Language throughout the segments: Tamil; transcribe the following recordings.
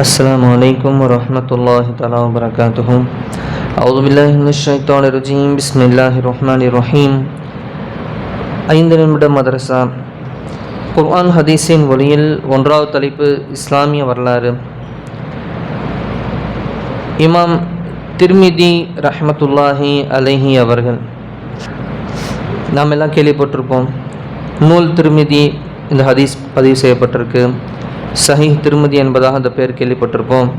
السلام عليكم ورحمة الله تعالى وبركاته أعوذ بالله من الشيطان الرجيم بسم الله الرحمن الرحيم ஐந்து நிமிட மதரசா குர்ஆன் ஹதீஸின் ஒளியில் ஒன்றாவது தலைப்பு இஸ்லாமிய வரலாறு இமாம் திருமிதி ரஹ்மத்துல்லாஹி அலைஹி அவர்கள் நாம் எல்லாம் கேள்விப்பட்டிருப்போம் நூல் திருமிதி இந்த ஹதீஸ் பதிவு செய்யப்பட்டிருக்கு சஹி திருமதி என்பதாக அந்த பெயர் கேள்விப்பட்டிருப்போம்.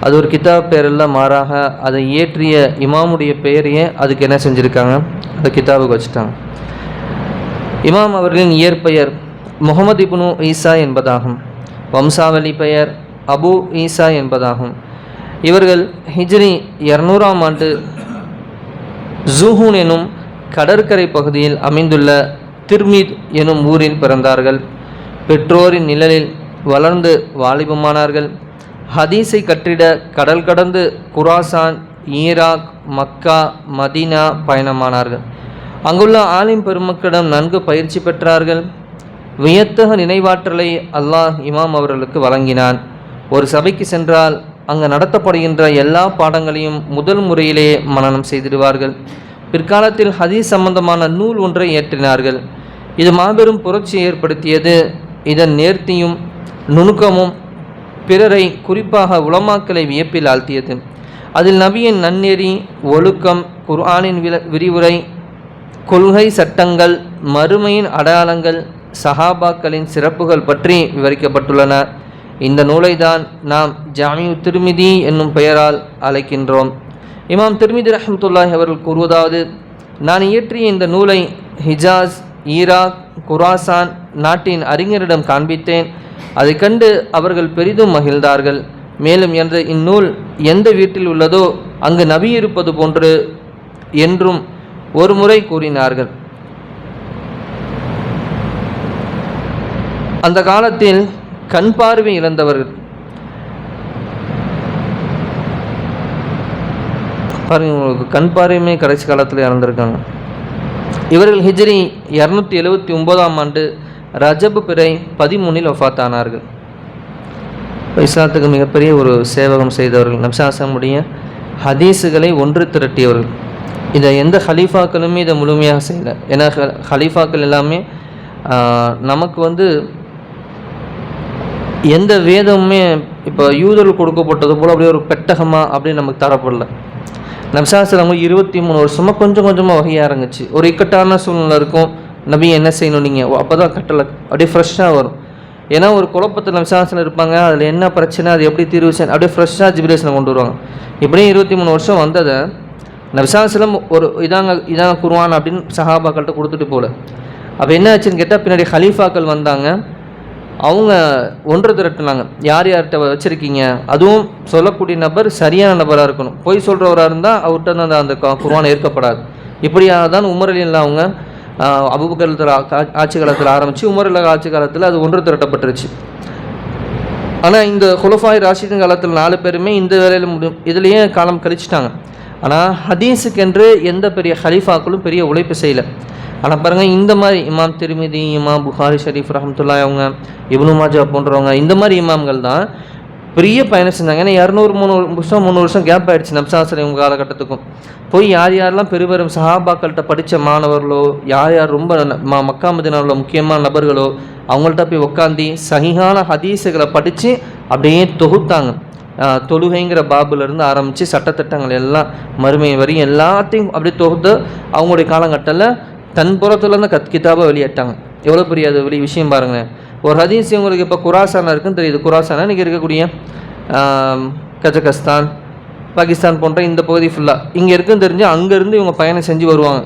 அது ஒரு கிதாப் பேரெல்லாம் மாறாக அதை இயற்றிய இமாமுடைய பெயரையே அதுக்கு என்ன செஞ்சுருக்காங்க? அந்த கிதாபுக்கு வச்சுட்டாங்க. இமாம் அவர்களின் இயற்பெயர் முகமது இப்னு ஈசா என்பதாகும். வம்சாவளி பெயர் அபு ஈசா என்பதாகும். இவர்கள் ஹிஜ்ரி இரநூறாம் ஆண்டு ஜூஹூன் எனும் கடற்கரை பகுதியில் அமைந்துள்ள திர்மித் எனும் ஊரில் பிறந்தார்கள். பெற்றோரின் நிழலில் வளர்ந்து வாலிபமானார்கள். ஹதீஸை கற்றிட கடல் கடந்து குராசான் ஈராக் மக்கா மதீனா பயணமானார்கள். அங்குள்ள ஆலிம் பெருமக்களிடம் நன்கு பயிற்சி பெற்றார்கள். வியத்தக நினைவாற்றலை அல்லாஹ் இமாம் அவர்களுக்கு வழங்கினான். ஒரு சபைக்கு சென்றால் அங்கு நடத்தப்படுகின்ற எல்லா பாடங்களையும் முதல் முறையிலே மனனம் செய்திடுவார்கள். பிற்காலத்தில் ஹதீஸ் சம்பந்தமான நூல் ஒன்றை ஏற்றினார்கள். இது மாபெரும் புரட்சி ஏற்படுத்தியது. இதன் நேர்த்தியும் நுணுக்கமும் பிறரை குறிப்பாக உலமாக்களை வியப்பில் ஆழ்த்தியது. அதில் நபியின் நன்னெறி ஒழுக்கம் குர்ஆனின் வில விரிவுரை கொள்கை சட்டங்கள் மறுமையின் அடையாளங்கள் சஹாபாக்களின் சிறப்புகள் பற்றி விவரிக்கப்பட்டுள்ளன. இந்த நூலை தான் நாம் ஜாமியு திருமிதி என்னும் பெயரால் அழைக்கின்றோம். இமாம் திருமிதி ரஹமத்துல்லாஹி அவர்கள் கூறுவதாவது நான் இயற்றிய இந்த நூலை ஹிஜாஸ் ஈராக் குராசான் நாட்டின் அறிஞரிடம் காண்பித்தேன். அதை கண்டு அவர்கள் பெரிதும் மகிழ்ந்தார்கள். மேலும் என்ற இந்நூல் எந்த வீட்டில் உள்ளதோ அங்கு நபி இருப்பது போன்று என்றும் ஒரு முறை கூறினார்கள். அந்த காலத்தில் கண் பார்வை இழந்தவர்கள். பாருங்க உங்களுக்கு கண் பார்வையுமே கடைசி காலத்தில் இறந்துருக்காங்க. இவர்கள் ஹிஜ்ரி இரநூத்தி எழுபத்தி ஒன்பதாம் ஆண்டு ரஜபு பிறை பதிமூணில் ஒஃபாத்தானார்கள் இஸ்லாத்துக்கு மிகப்பெரிய ஒரு சேவகம் செய்தவர்கள் நப்சாசமுடைய ஹதீஸுகளை ஒன்று திரட்டியவர்கள். இதை எந்த ஹலீஃபாக்களுமே இதை முழுமையாக செய்யலை. ஏன்னா ஹலீஃபாக்கள் எல்லாமே நமக்கு வந்து எந்த வேதமுமே இப்போ யூதர்கள் கொடுக்கப்பட்டது போல் அப்படியே ஒரு பெட்டகமாக அப்படியே நமக்கு தரப்படலை. நம்சாசிரமங்க இருபத்தி மூணு வருஷமாக கொஞ்சம் கொஞ்சமாக வகையாக இறங்குச்சு ஒரு இக்கட்டான சூழ்நிலை இருக்கும். நபி என்ன செய்யணும் நீங்கள் அப்போ தான் கட்டளை அப்படியே ஃப்ரெஷ்ஷாக வரும். ஏன்னா ஒரு குழப்பத்தில் நம்சாசனம் இருப்பாங்க. அதில் என்ன பிரச்சனை அது எப்படி தீர்வு செய்ய அப்படியே ஃப்ரெஷ்ஷாக ஜிபிலேஷனை கொண்டு வருவாங்க. இப்படியும் இருபத்தி மூணு வருஷம் வந்ததை நபிசாசலம் ஒரு இதாங்க இதாங்க குருவான் அப்படின்னு சஹாபாக்கள்கிட்ட கொடுத்துட்டு போகல அப்போ என்ன ஆச்சுன்னு கேட்டால் பின்னாடி ஹலீஃபாக்கள் வந்தாங்க. அவங்க ஒன்று திரட்டினாங்க. யார் யார்கிட்ட வச்சுருக்கீங்க? அதுவும் சொல்லக்கூடிய நபர் சரியான நபராக இருக்கணும். பொய் சொல்கிறவராக இருந்தால் அவர்கிட்ட அந்த அந்த குர்வான் ஏற்கப்படாது. இப்படியாக தான் உமரலியில் அவங்க அபுபக்கரத்தில் ஆட்சி காலத்தில் ஆரம்பித்து உமரில் ஆட்சி காலத்தில் அது ஒன்று திரட்டப்பட்டுருச்சு. ஆனால் இந்த குலஃபாய் ராஷிதின் காலத்தில் நாலு பேருமே இந்த வேலையில் முடியும் இதுலேயே காலம் கழிச்சிட்டாங்க. ஆனால் ஹதீஸுக்கென்று எந்த பெரிய ஹலீஃபாக்களும் பெரிய உழைப்பு செய்யலை. ஆனால் பாருங்கள் இந்த மாதிரி இமாம் திருமிதி இமாம் புகாரி ஷரீஃப் ரஹமத்துல்லா அவங்க இப்னு மாஜா போன்றவங்க இந்த மாதிரி இமாம்கள் தான் பெரிய பயணம் செஞ்சாங்க. ஏன்னா இரநூறு மூணு வருஷம் மூணு வருஷம் கேப் ஆகிடுச்சு நப்சாசனை உங்கள் காலகட்டத்துக்கும். போய் யார் யாரெல்லாம் பெருவரும் சஹாபாக்கள்கிட்ட படித்த மாணவர்களோ யார் யார் ரொம்ப ம மக்கா மதினாவில் முக்கியமான நபர்களோ அவங்கள்ட்ட போய் உட்காந்து சகிஹான ஹதீஸுகளை படித்து அப்படியே தொகுத்தாங்க. தொழுகைங்கிற பாபுலேருந்து ஆரம்பித்து சட்டத்திட்டங்கள் எல்லாம் மறுமை வரையும் எல்லாத்தையும் அப்படியே தொகுத்து அவங்களுடைய காலகட்டத்தில் தன் புறத்துலேருந்து கத் கிதாபாக வெளியிட்டாங்க. எவ்வளோ பெரிய அது வெளி விஷயம் பாருங்களேன். ஒரு ஹதீஸ் உங்களுக்கு இப்போ குராசானா இருக்குன்னு தெரியுது. குராசானா இன்றைக்கி இருக்கக்கூடிய கஜகஸ்தான் பாகிஸ்தான் போன்ற இந்த பகுதி ஃபுல்லாக இங்கே இருக்குன்னு தெரிஞ்சு அங்கேருந்து இவங்க பயணம் செஞ்சு வருவாங்க.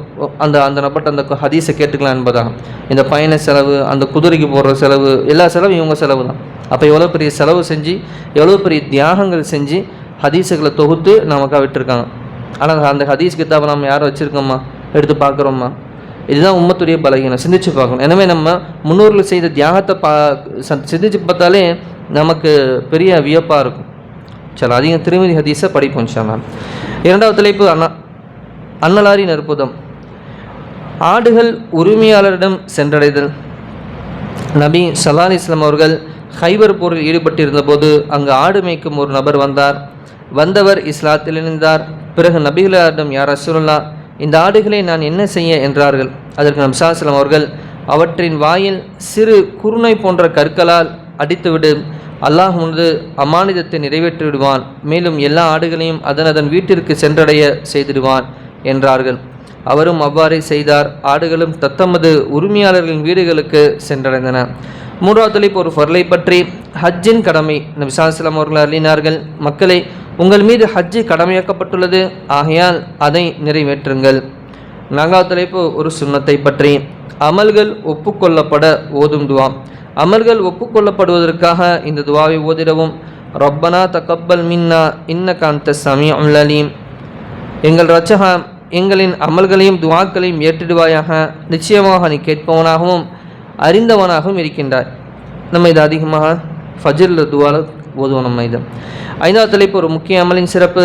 அந்த அந்த நபர்கிட்ட அந்த ஹதீஸை கேட்டுக்கலாம் என்பதாக. இந்த பயண செலவு அந்த குதிரைக்கு போடுற செலவு எல்லா செலவும் இவங்க செலவு தான். அப்போ எவ்வளோ பெரிய செலவு செஞ்சு எவ்வளோ பெரிய தியாகங்கள் செஞ்சு ஹதீஸுகளை தொகுத்து நமக்காக விட்டுருக்காங்க. ஆனால் அந்த ஹதீஸ் கித்தாவை நம்ம யாரும் வச்சுருக்கோம்மா? எடுத்து பார்க்குறோம்மா? இதுதான் உம்மத்துடைய பலகீனம். சிந்திச்சு பார்க்கணும். எனவே நம்ம முன்னோர்கள் செய்த தியாகத்தை பா சிந்திச்சு பார்த்தாலே நமக்கு பெரிய வியப்பாக இருக்கும். சரி அதிகம் திருமதி ஹதீஸை படிப்போம் சார் இரண்டாவது தலைப்பு அண்ணா அன்னலாரின் அற்புதம் ஆடுகள் உரிமையாளரிடம் சென்றடைதல். நபி சலான் இஸ்லாம் அவர்கள் ஹைபர் போரில் ஈடுபட்டிருந்த போது அங்கு ஆடு மேய்க்கும் ஒரு நபர் வந்தார். வந்தவர் இஸ்லாத்தில் இணைந்தார். பிறகு நபிகளாரிடம் யார் அசுரல்லா இந்த ஆடுகளை நான் என்ன செய்ய என்றார்கள்? அதற்கு நம்சாஸ்லம் அவர்கள் அவற்றின் வாயில் சிறு குருணை போன்ற கற்களால் அடித்துவிடு. அல்லாஹ் உனது அமானிதத்தை நிறைவேற்றி விடுவான் மேலும் எல்லா ஆடுகளையும் அதன் அதன் வீட்டிற்கு சென்றடைய செய்திடுவான் என்றார்கள். அவரும் அவ்வாறே செய்தார். ஆடுகளும் தத்தமது உரிமையாளர்களின் வீடுகளுக்கு சென்றடைந்தன. மூன்றாவது தலைப்பு ஒரு பொருளை பற்றி ஹஜ்ஜின் கடமை. நபிசாஸ்லாம் அவர்கள் அறிவினார்கள் மக்களை உங்கள் மீது ஹஜ்ஜி கடமையாக்கப்பட்டுள்ளது. ஆகையால் அதை நிறைவேற்றுங்கள். நான்காவது தலைப்பு ஒரு சுண்ணத்தை பற்றி. அமல்கள் ஒப்புக்கொள்ளப்பட ஓதும் துவா. அமல்கள் ஒப்புக்கொள்ளப்படுவதற்காக இந்த துவாவை ஓதிடவும். ரொப்பனா தக்கப்பல் மின்னா இன்ன காந்த சமி அம்லலீம் எங்கள் ரச்சகா எங்களின் அமல்களையும் துவாக்களையும் ஏற்றிடுவாயாக. நிச்சயமாக நீ கேட்பவனாகவும் அறிந்தவனாகவும் இருக்கின்றாய். நம்ம இது அதிகமாக ஃபஜில் துவால ஓதுவோம் நம்ம இது ஐந்தாவது தலைப்பு ஒரு முக்கிய அமலின் சிறப்பு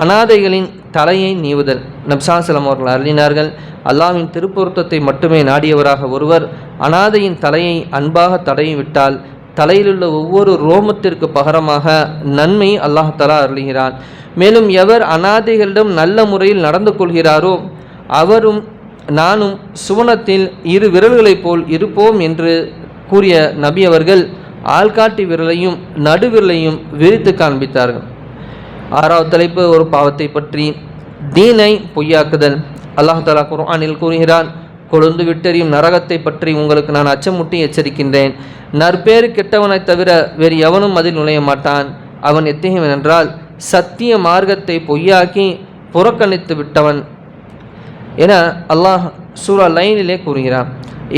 அனாதைகளின் தலையை நீவுதல். நப்சாசலம் அவர்கள் அருளினார்கள் அல்லாவின் திருப்பொருத்தத்தை மட்டுமே நாடியவராக ஒருவர் அனாதையின் தலையை அன்பாக தடைவிட்டால் தலையிலுள்ள ஒவ்வொரு ரோமத்திற்கு பகரமாக நன்மை அல்லாஹலா அருளுகிறான். மேலும் எவர் அனாதைகளிடம் நல்ல முறையில் நடந்து கொள்கிறாரோ அவரும் நானும் சுவனத்தில் இரு விரல்களைப் போல் இருப்போம் என்று கூறிய நபி அவர்கள் ஆள்காட்டி விரலையும் நடுவிரலையும் விரித்து காண்பித்தார்கள். ஆறாவது தலைப்பு ஒரு பாவத்தை பற்றி தீனை பொய்யாக்குதல். அல்லாஹ் தலா குர்ஆனில் கூறுகிறான் கொழுந்து விட்டெறியும் நரகத்தை பற்றி உங்களுக்கு நான் அச்சமுட்டி எச்சரிக்கின்றேன். நற்பேறு கெட்டவனை தவிர வேறு எவனும் அதில் நுழைய மாட்டான். அவன் எத்தகையவன் என்றால் சத்திய மார்க்கத்தை பொய்யாக்கி புறக்கணித்து விட்டவன். என அல்லாஹ் சூரா லைனிலே கூறுகிறான்.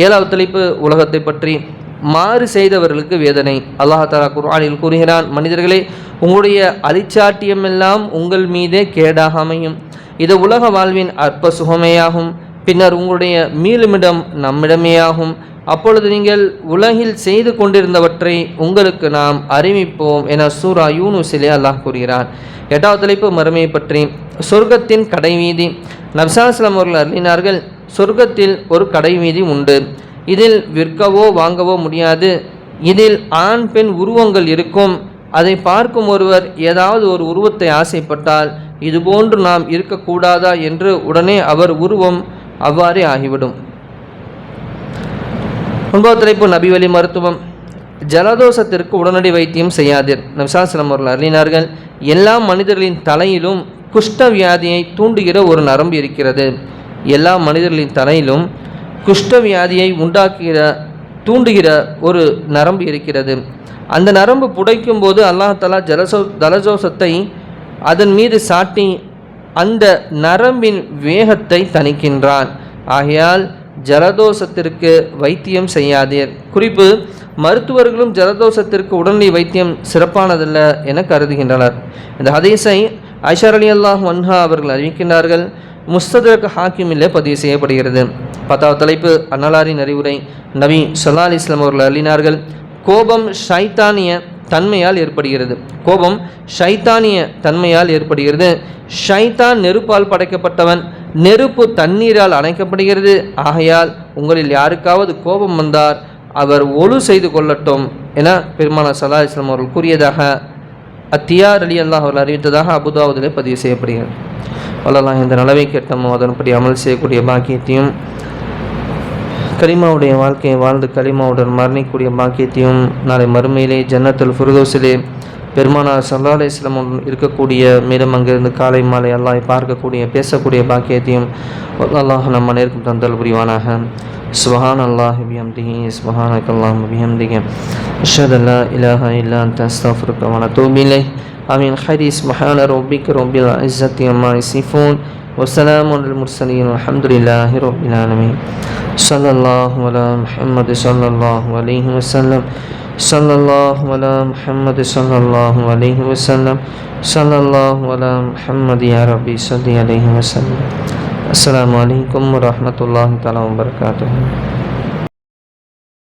ஏழாவது தலைப்பு உலகத்தை பற்றி மாறு செய்தவர்களுக்கு வேதனை. அல்லாஹாலா குர்ஆனில் கூறுகிறான் மனிதர்களே உங்களுடைய அலிச்சாட்டியமெல்லாம் உங்கள் மீதே கேடாக அமையும். இது உலக வாழ்வின் அற்ப சுகமேயாகும். பின்னர் உங்களுடைய மீளுமிடம் நம்மிடமேயாகும். அப்பொழுது நீங்கள் உலகில் செய்து கொண்டிருந்தவற்றை உங்களுக்கு நாம் அறிவிப்போம் என சூரா யூனுசிலே அல்லாஹ் கூறுகிறான். எட்டாவது தலைப்பு மறுமையை பற்றி. சொர்க்கத்தின் கடைவீதி. நப்சாஸ்லம் அவர்கள் அறிஞர்கள் சொர்க்கத்தில் ஒரு கடைவீதி உண்டு. இதில் விற்கவோ வாங்கவோ முடியாது. இதில் ஆண் பெண் உருவங்கள் இருக்கும். அதை பார்க்கும் ஒருவர் ஏதாவது ஒரு உருவத்தை ஆசைப்பட்டால் இதுபோன்று நாம் இருக்கக்கூடாதா என்று உடனே அவர் உருவம் அவ்வாறே ஆகிவிடும். ஒன்பது தலைப்பு நபிவழி மருத்துவம். ஜலதோஷத்திற்கு உடனடி வைத்தியம் செய்யாதீர். நபிசாஸ்லம் அவர்கள் அறிஞர்கள் எல்லா மனிதர்களின் தலையிலும் குஷ்ட வியாதியை தூண்டுகிற ஒரு நரம்பு இருக்கிறது. எல்லா மனிதர்களின் தலையிலும் குஷ்ட வியாதியை உண்டாக்குகிற தூண்டுகிற ஒரு நரம்பு இருக்கிறது. அந்த நரம்பு புடைக்கும் போது அல்லாஹலா ஜலசோ தலஜோசத்தை அதன் மீது சாட்டி அந்த நரம்பின் வேகத்தை தணிக்கின்றான். ஆகையால் ஜலதோஷத்திற்கு வைத்தியம் செய்யாதீர். குறிப்பு மருத்துவர்களும் ஜலதோஷத்திற்கு உடனடி வைத்தியம் சிறப்பானதல்ல என கருதுகின்றனர். இந்த ஹதீஸை ஐஷர் அலி அல்லாஹ் வன்ஹா அவர்கள் அறிவிக்கின்றார்கள். முஸ்ததற்கு ஹாக்கிமிலே பதிவு செய்யப்படுகிறது. பத்தாவது தலைப்பு அன்னலாரின் அறிவுரை. நபி சொல்லா அலி இஸ்லாம் அவர்கள் அள்ளினார்கள் கோபம் ஷைத்தானிய தன்மையால் ஏற்படுகிறது. கோபம் ஷைத்தானிய தன்மையால் ஏற்படுகிறது. ஷைத்தான் நெருப்பால் படைக்கப்பட்டவன் நெருப்பு தண்ணீரால் அணைக்கப்படுகிறது. ஆகையால் உங்களில் யாருக்காவது கோபம் வந்தார் அவர் ஒழு செய்து கொள்ளட்டும் என பெருமான சலா இஸ்லாம் அவர்கள் கூறியதாக அத்தியார் அலி அல்லாஹ் அவர்கள் அறிவித்ததாக அபுதாவதிலே பதிவு செய்யப்படுகிறது. வல்லலாம் இந்த நலவை கெட்டமோ அதன்படி அமல் செய்யக்கூடிய பாக்கியத்தையும் கலிமாவுடைய வாழ்க்கையை வாழ்ந்து கலிமாவுடன் மரணிக்கூடிய பாக்கியத்தையும் நாளை மறுமையிலே ஜன்னத்தில் ஃபுருதோசிலே பெருமானார் சல்லா அலிஸ்லம் இருக்கக்கூடிய மேலும் அங்கிருந்து காலை மாலை அல்லாஹ் பார்க்கக்கூடிய பேசக்கூடிய பாக்கியத்தையும் அல்லாஹ் நம்ம நேர்க்கும் தந்தல் புரிவானாக சுபஹான் அல்லாஹ் பிஹம்திஹி சுபஹானக் அல்லாஹ் பிஹம்திஹி அஷ்ஹது அல்லா இலாஹ இல்லா அன்த அஸ்தக்ஃபிருக்க வ அத்தூபு இலைஹ் ஆமீன் ஹரி சுபஹான ரப்பிக ரப்பில் இஸ்ஸத்தி அம்மா யசிஃபூன் وسلام على المرسلين والحمد لله رب العالمين صلى الله على محمد صلى الله عليه وسلم صلى الله على محمد صلى الله عليه وسلم. صلى الله على محمد يا ربي صل عليه وسلم. السلام عليكم ورحمة الله تعالى وبركاته.